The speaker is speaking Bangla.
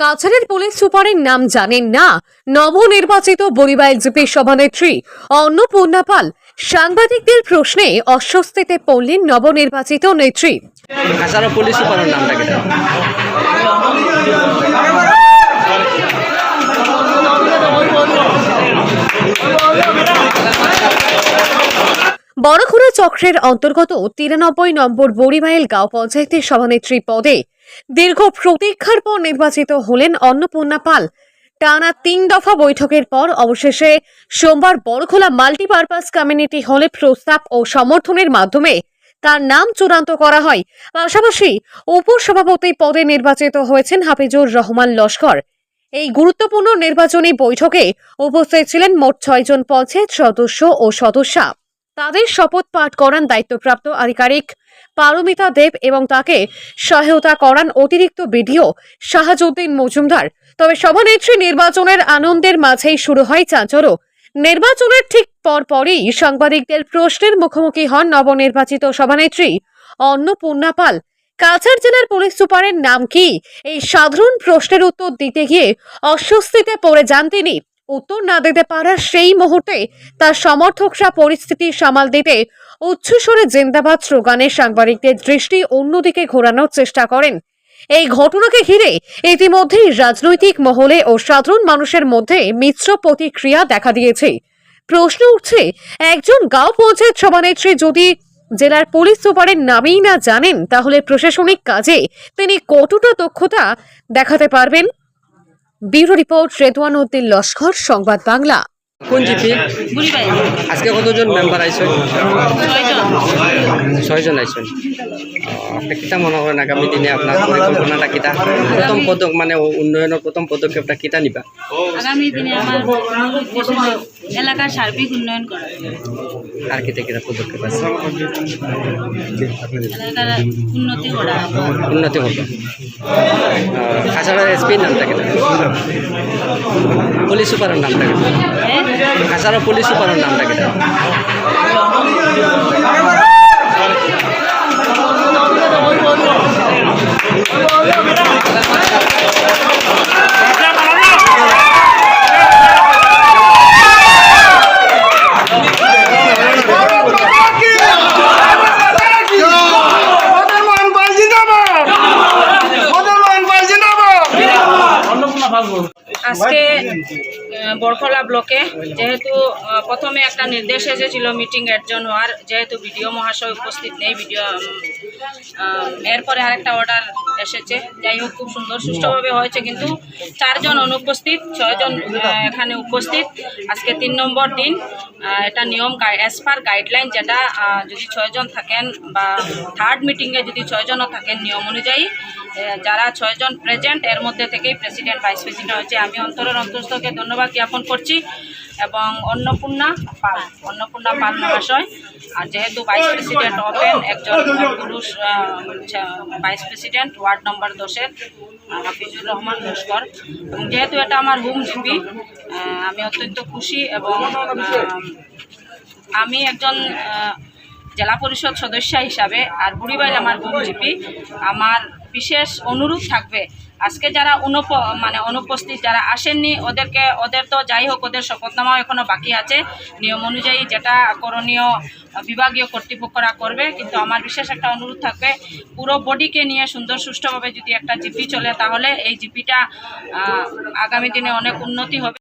কাছাড়ের পুলিশ সুপারের নাম জানেন না। নবনির্বাচিত বরিবাইল জিপি সভানেত্রী অন্নপূর্ণা পাল সাংবাদিকদের প্রশ্নে অস্বস্তিতে পড়লেন নবনির্বাচিত নেত্রী। কাছাড়া পুলিশ সুপারের নামটা কেটা বড়খুড়া চক্রের অন্তর্গত তিরানব্বই নম্বর বড়িমাইল গাঁও পঞ্চায়েতের সভানেত্রী পদে দীর্ঘ প্রতীক্ষার পর নির্বাচিত হলেন অন্নপূর্ণা পাল। টানা তিন দফা বৈঠকের পর অবশেষে সোমবার বড়খোলা মাল্টিপারপাস কমিউনিটি হলে প্রস্তাব ও সমর্থনের মাধ্যমে তার নাম চূড়ান্ত করা হয়। পাশাপাশি উপসভাপতি পদে নির্বাচিত হয়েছেন হাফিজুর রহমান লস্কর। এই গুরুত্বপূর্ণ নির্বাচনী বৈঠকে উপস্থিত ছিলেন মোট ছয়জন পঞ্চায়েত সদস্য ও সদস্যা। তাদের শপথ পাঠ করান দায়িত্বপ্রাপ্ত আধিকারিক পারমিতা দেব এবং তাকে সহায়তা করান অতিরিক্ত বিডিও শাহাজুদ্দিন মজুমদার। তবে সভানেত্রী নির্বাচনের আনন্দের মাঝেই শুরু হয় চাঞ্চল্য। নির্বাচনের ঠিক পরপরই সাংবাদিকদের প্রশ্নের মুখোমুখি হন নবনির্বাচিত সভানেত্রী অন্নপূর্ণা পাল। কাছাড় জেলার পুলিশ সুপারের নাম কি? এই সাধারণ প্রশ্নের উত্তর দিতে গিয়ে অস্বস্তিতে পড়ে যান তিনি। উত্তর না দিতে পারার সেই মুহূর্তে তার সমর্থকরা পরিস্থিতি সামাল দিতে উচ্চস্বরে জিন্দাবাদ স্লোগানে সাংবাদিকদের দৃষ্টি অন্যদিকে ঘোরানোর চেষ্টা করেন। এই ঘটনাকে ঘিরে ইতিমধ্যেই রাজনৈতিক মহলে ও সাধারণ মানুষের মধ্যে মিশ্র প্রতিক্রিয়া দেখা দিয়েছে। প্রশ্ন উঠছে, একজন গাঁও পঞ্চায়েত সভানেত্রী যদি জেলার পুলিশ সুপারের নামেই না জানেন, তাহলে প্রশাসনিক কাজে তিনি কতটা দক্ষতা দেখাতে পারবেন? Bureau report Redwan Uddin Laskar Sangbad Bangla. কোন জিপি? আজকে কতজন মেম্বার আইসেন? ছয়জন। ছয়জন আইসেন। আপনি কিতা মনে করেন আগামী দিনে আপনার পরিকল্পনাটা কিতা প্রথম পদক মানে উন্নয়নের প্রথম পদক্ষেপটা কিতা নিবা? আগামী দিনে আমার এলাকার সার্বিক উন্নয়ন করা আর কিতা কিতা পদক্ষেপ আছে? উন্নতি করা উন্নতি হবে। কাছাড়ার এসপির নামটা কিতা পুলিশ সুপারের নামটা কিতা হ্যাঁ কাছাড়া পুলিশ সুপারের নামটা কিতা মুসলমান পাল জিন্দাবাদ মুসলমান পাল জিন্দাবাদ আজকে বরখলা ব্লকে যেহেতু প্রথমে একটা নির্দেশ এসেছিল মিটিং একজন হওয়ার যেহেতু ভিডিও মহাশয় উপস্থিত নেই ভিডিও এরপরে আরেকটা অর্ডার এসেছে। যাই হোক, খুব সুন্দর, সুষ্ঠুভাবে হয়েছে, কিন্তু চারজন অনুপস্থিত, ছয়জন এখানে উপস্থিত। আজকে তিন নম্বর দিন এটা নিয়ম অ্যাজ পার গাইডলাইন যেটা যদি ছয়জন থাকেন বা থার্ড মিটিংয়ে যদি ছয়জনও থাকেন নিয়ম অনুযায়ী যারা ছয়জন প্রেজেন্ট এর মধ্যে থেকেই প্রেসিডেন্ট ভাইস প্রেসিডেন্ট হয়েছে আমি অন্তরের অন্তস্থকে ধন্যবাদ জ্ঞাপন করছি এবং অন্নপূর্ণা পাল অন্নপূর্ণা পাল মহাশয়, আর যেহেতু ভাইস প্রেসিডেন্ট হবেন একজন পুরুষ ভাইস প্রেসিডেন্ট ওয়ার্ড নম্বর দশের হাফিজুর রহমান লস্কর। এবং যেহেতু এটা আমার হোম জিপি আমি অত্যন্ত খুশি এবং আমি একজন জেলা পরিষদ সদস্য হিসাবে, আর বুড়িবাইল আমার হোম জিপি আমার বিশেষ অনুরোধ থাকবে। আজকে যারা অনুপ মানে অনুপস্থিত যারা আসেননি, ওদেরকে, ওদের তো যাই হোক, ওদের শপথনামাও এখনও বাকি আছে। নিয়ম অনুযায়ী যেটা করণীয়, বিভাগীয় কর্তৃপক্ষরা করবে। কিন্তু আমার বিশেষ একটা অনুরোধ থাকবে, পুরো বডিকে নিয়ে সুন্দর সুষ্ঠুভাবে যদি একটা জিপি চলে, তাহলে এই জিপিটা আগামী দিনে অনেক উন্নতি হবে।